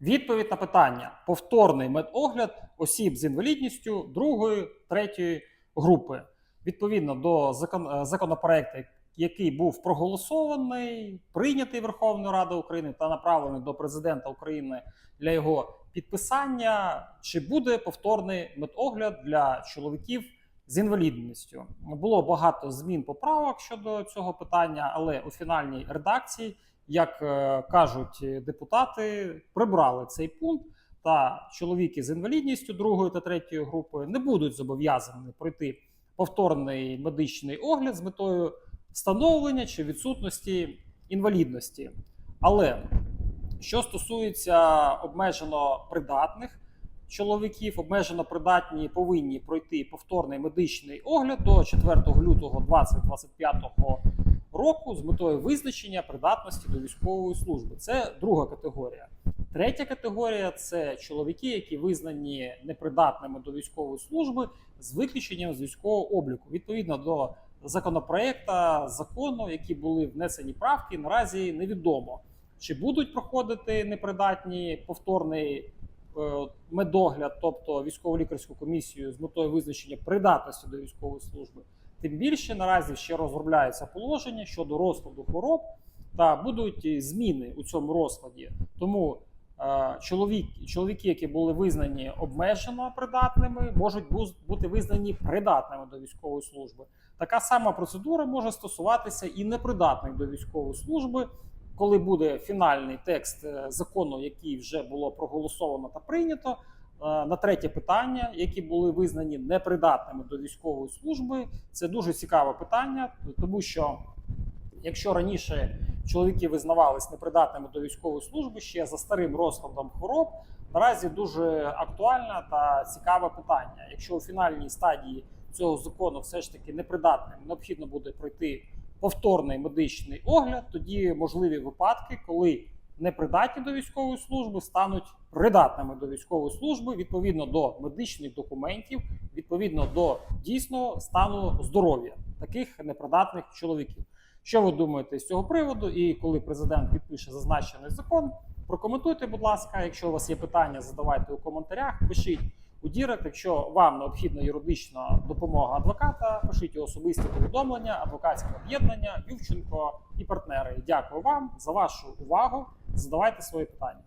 Відповідь на питання: повторний медогляд осіб з інвалідністю другої, третьої групи. Відповідно до закон, е, законопроекту, який був проголосований, прийнятий Верховною Радою України та направлений до президента України для його підписання, чи буде повторний медогляд для чоловіків з інвалідністю. Було багато змін поправок щодо цього питання, але у фінальній редакції, як е, кажуть депутати, прибрали цей пункт. Та чоловіки з інвалідністю другої та третьої групи не будуть зобов'язані пройти повторний медичний огляд з метою встановлення чи відсутності інвалідності. Але що стосується обмежено придатних чоловіків, обмежено придатні повинні пройти повторний медичний огляд до 4 лютого 2025 року з метою визначення придатності до військової служби. Це друга категорія. Третя категорія це чоловіки, які визнані непридатними до військової служби з виключенням з військового обліку. Відповідно до законопроекта закону, які були внесені правки, наразі невідомо, чи будуть проходити непридатні повторний медогляд, тобто військово-лікарську комісію з метою визначення придатності до військової служби. Тим більше наразі ще розробляється положення щодо розкладу хвороб та будуть зміни у цьому розкладі. Тому е, чоловік, чоловіки, які були визнані обмежено придатними, можуть бути визнані придатними до військової служби. Така сама процедура може стосуватися і непридатних до військової служби, коли буде фінальний текст е, закону, який вже було проголосовано та прийнято. Е, На третє питання, які були визнані непридатними до військової служби, це дуже цікаве питання, тому що якщо раніше чоловіки визнавались непридатними до військової служби ще за старим розкладом хвороб, наразі дуже актуальне та цікаве питання. Якщо у фінальній стадії цього закону все ж таки непридатним необхідно буде пройти повторний медичний огляд, тоді можливі випадки, коли непридатні до військової служби стануть придатними до військової служби відповідно до медичних документів, відповідно до дійсного стану здоров'я таких непридатних чоловіків. Що ви думаєте з цього приводу? І коли президент підпише зазначений закон, прокоментуйте, будь ласка. Якщо у вас є питання, задавайте у коментарях. Пишіть у Дірект. Якщо вам необхідна юридична допомога адвоката, пишіть особисті повідомлення, адвокатське об'єднання, Ювченко і партнери. Дякую вам за вашу увагу. Задавайте свої питання.